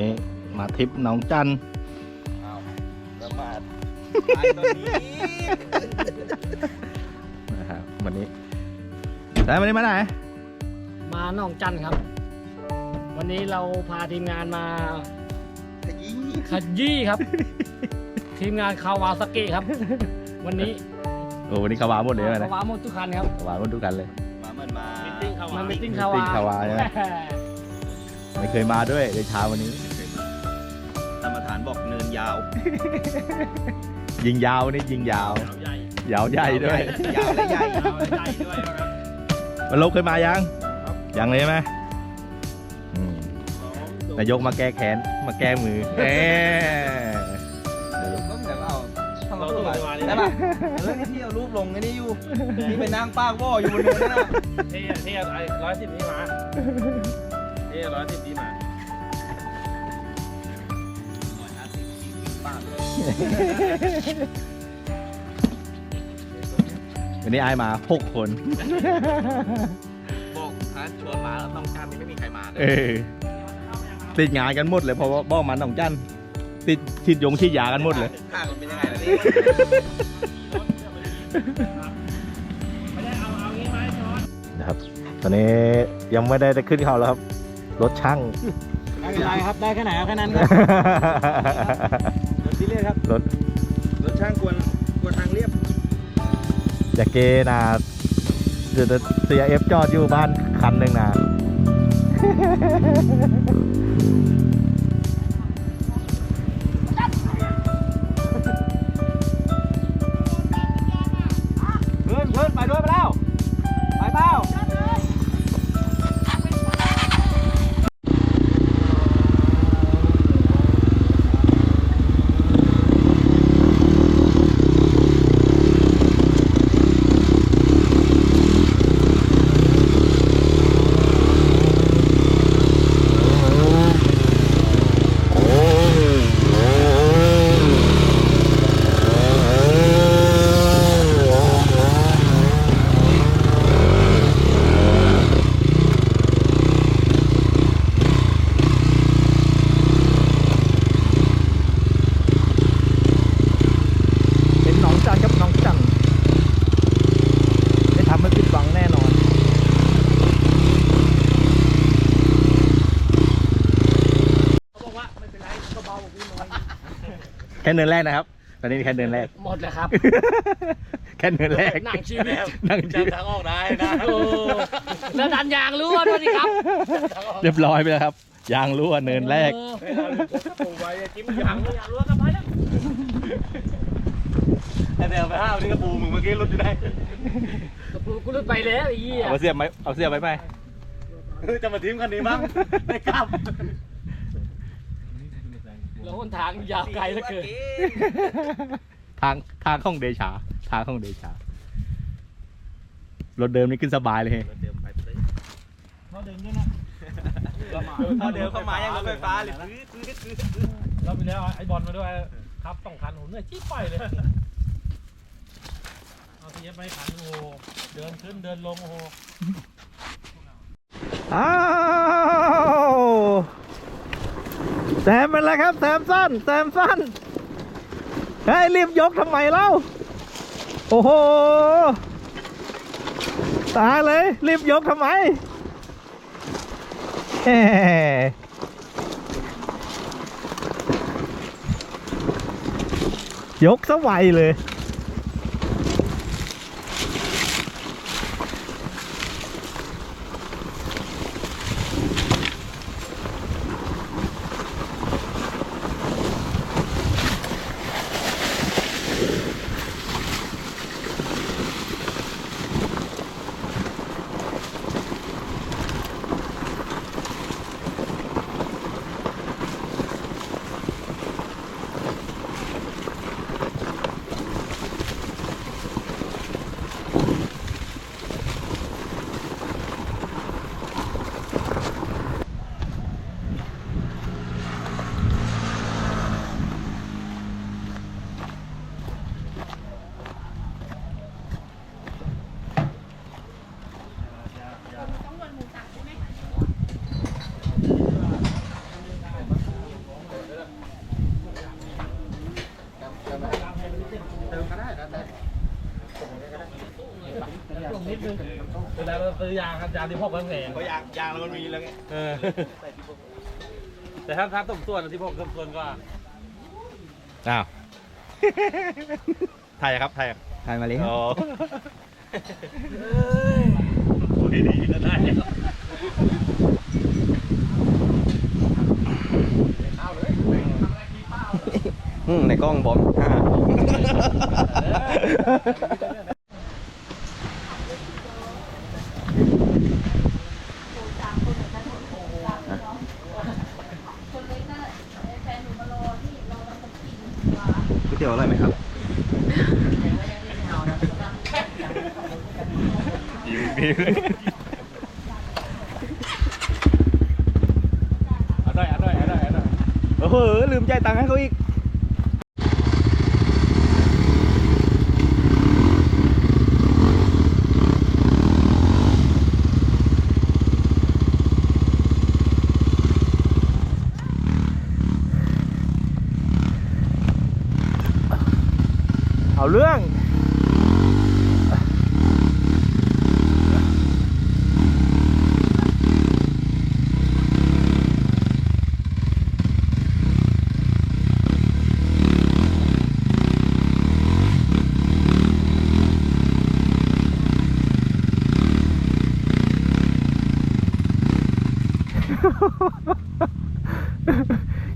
นี้มาทริปหน้องจันเอาประมาทไปตอนนี้นะครับวันนี้แต่วันนี้มาไหน มาหนองจันครับ วันนี้เราพาทีมงานมาขยี้ขยี้ครับ ทีมงานคาวาซาเกะครับ วันนี้โอ้วันนี้ขาวาหมดเลยนะคาวาหมดทุกคันครับขาวาหมดทุกกันเลยมาเหมือนมามามิทติ้งมิคาทติ้วางคาวาใช่ไหมไม่เคยมาด้วยในเช้าวันนี้ธรรมฐานบอกเนินยาว ยิงยาววันนี้ยิงยาวใหญ่ยาวใหญ่ด้วย ยาวและใหญ่ยาวใหญ่ด้วยครับมันลบเคยมายัง ยังเลยใช่ไหมอืมนายกมาแก้แค้น มาแก้มือเอ๊ก็เหมือนเอาทำมาตัวมาได้ป่ะเออที่เอารูปลงไอ้นี่อยู่ที่ไปนั่งป้ากว่ออยู่บนเนินนั่นน่ะเที่เที่ไอ้ร้อยสิบนี้มาเที่ร้อยสิบนี้มา วันนี้ไอายมาหกคน บอกถ้าชวนมาแล้วต้องการนี่ไม่มีใครมาเลยเออติดงานกันหมดเลยเพราะว่าบ้องมันของจันติดฉีดยงฉีดยากันหมดเลยห่างมันเป็นยังไงล่ะนี่ไม่ได้เอาเอางี้ไหมช้อนนะครับ ตอนนี้ยังไม่ได้จะขึ้นเขาแล้วครับ รถช่าง ไม่เป็นไรครับ ได้แค่ไหนเอาแค่นั้นครับ ที่เรียกครับ รถรถช่างกวนกวนทางเรียบจะเกนาเดี๋ยวเสียเอฟจอดอยู่บ้านคันหนึ่งนะ ค่เนินแรกนะครับ ตอนนี้แค่เนินแรก หมดเลยครับแค่เนินแรกหนังชีวิตนั่งชีวิตทางออกได้นะโอ้แล้วดันยางรั่วด้วยสิครับเรียบร้อยไปแล้วครับ ยางรั่วเนินแรกเออปูไว้จิ้มยางยางรั่วกันไปแล้วแต่เดี๋ยวไปห้าวนี่กระปูมึงเมื่อกี้รถอยู่ได้กูกูรุดไปแล้วไอ้เหี้ยเอาเสียบไหมเอาเสียบไหมไปจะมาทิ้งคันนี้บ้างไม่กลับ แล้วหนทางยาวไกลเหลือเกินทางทางของเดชา ทางของเดชารถเดิมนี่ขึ้นสบายเลย เดิมไปเลยเขาเดินด้วยนะเขาเดินเข้ามายังรถไฟฟ้าเลยพื้นพื้นพื้นพื้นเราไปแล้วไอ้บอลมาด้วยครับสองคันผมเหนื่อยจี้ไปเลยเอาทีเอฟไม่ขันโอ้โหเดินขึ้นเดินลงโอ้โหอ้าวแซมเป็นไรครับแซมสั้นแซมสั้นเฮ้ยรีบยกทำไมเล่า โอ้โห ตายเลย รีบยกทำไมแหมยก ติได้แวต่ลงนิดนึงยาครับยาที่พกมันแพงเพราะยายางเรามันมีแล้วไงเออแต่ถ้าถ้าต้มส่วนที่พกต้มส่วนก็อ้าวไทยครับไทยไทยมาเลยโอ้โหดีก็ได้ในกล้องบอม ก๋วยเตี๋ยวอร่อยไหมครับ อร่อยอร่อยอร่อยอร่อยโอ้โหลืมจ่ายตังค์ให้เขาอีก เอาเรื่อง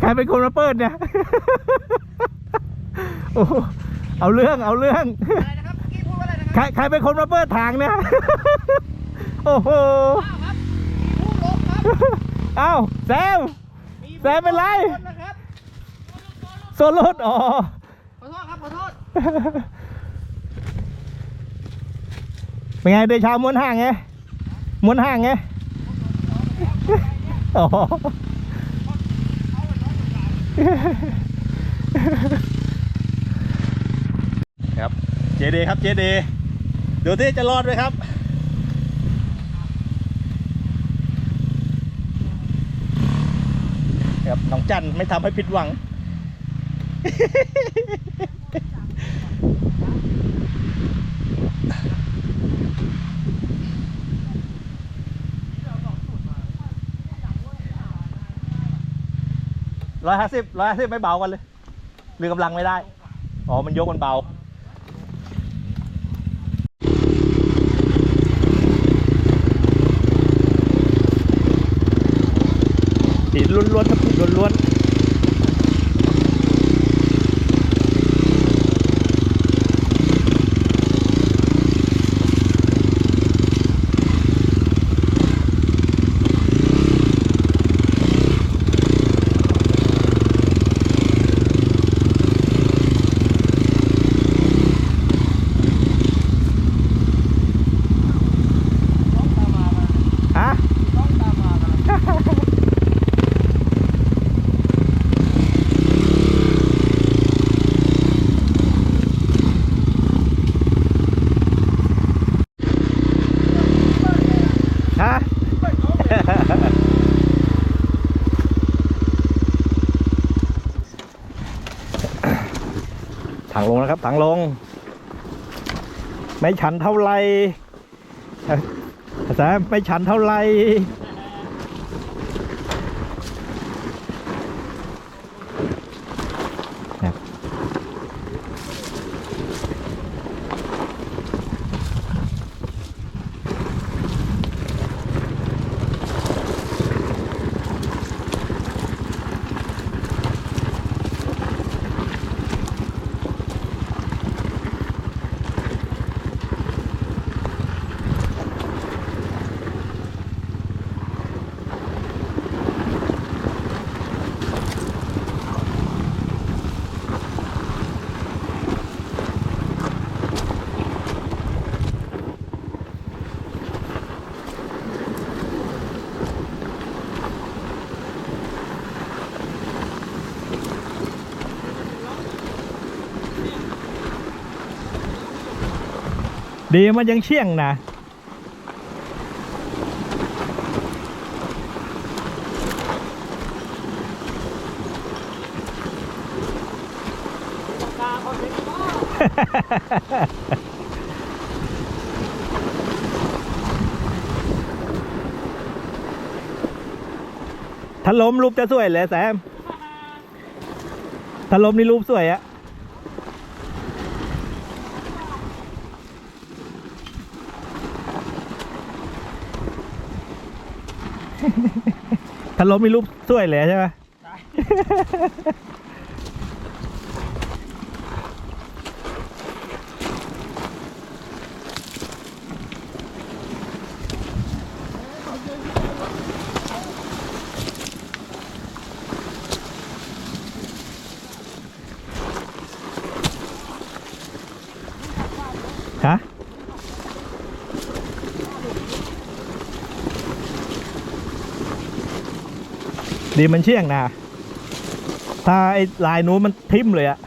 ใครเป็นคนมาเปิดเนี่ย โอ้ เอาเรื่องเอาเรื่องใครใครเป็นคนมาเปิดทางเนี่ย โอ้โหเอ้าแซมแซมเป็นไรโซนรถอ๋อ ขอโทษครับขอโทษเป็นไงเดชาม้วนห่างไงม้วนห่างไงอ๋อครับ เจเดครับเจเดดูที่จะรอดไหมครับ ครับน้องจันไม่ทำให้ผิดหวัง ร้อยห้าสิบร้อยห้าสิบไม่เบากันเลยหรือกำลังไม่ได้ อ๋อ มันยกมันเบา ล้วนๆครับหินล้วนๆฮะ ฮะ ถังลงนะครับ ถังลง ไม่ฉันเท่าไรอ่ออาจารย์ไม่ฉันเท่าไร ดีมันยังเชี่ยงนะถ้าล้มรูปจะสวยเลยแซมถ้าล้มนี่รูปสวยอะ ถ้าล้มมีรูปสวยเลยใช่ไหม ดีมันเชี่ยงนะ ถ้าไอ้ลายนู้นมันทิ่มเลยอะ